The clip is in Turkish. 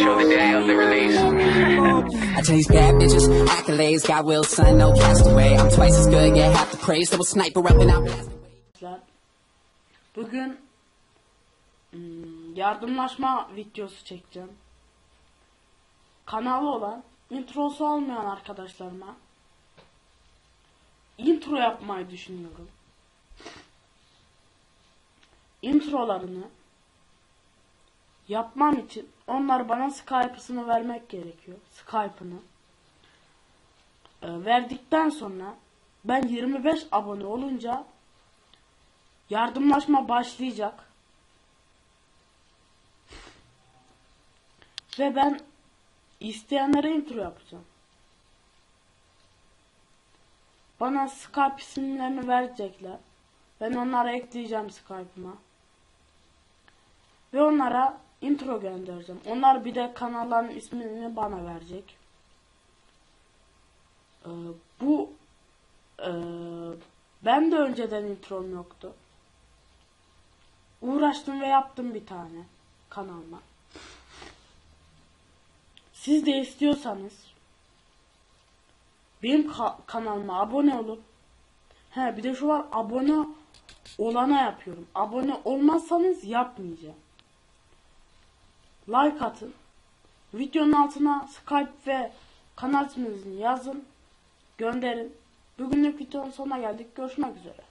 show the day of the release. I tell these bad bitches, accolades, got will, son, no castaway. I'm twice as good, get half the praise. Was sniper up and out. Bugün hmm, yardımlaşma videosu çekeceğim. Kanalı olan, introsu olmayan arkadaşlarıma intro yapmayı düşünüyorum. Introlarını yapmam için onlar bana Skype'ısını vermek gerekiyor. Skype'ını. Ee, verdikten sonra ben 25 abone olunca Yardımlaşma başlayacak. Ve ben isteyenlere intro yapacağım. Bana Skype isimlerini verecekler. Ben onlara ekleyeceğim Skype'ıma. Ve onlara intro göndereceğim. Onlar bir de kanalların ismini bana verecek. Ee, bu ee, ben de önceden introm yoktu. Uğraştım ve yaptım bir tane kanalıma. Siz de istiyorsanız benim ka- kanalıma abone olup he bir de şu var abone olana yapıyorum. Abone olmazsanız yapmayacağım. Like atın. Videonun altına Skype ve kanal isminizi yazın. Gönderin. Bugünlük videonun sonuna geldik. Görüşmek üzere.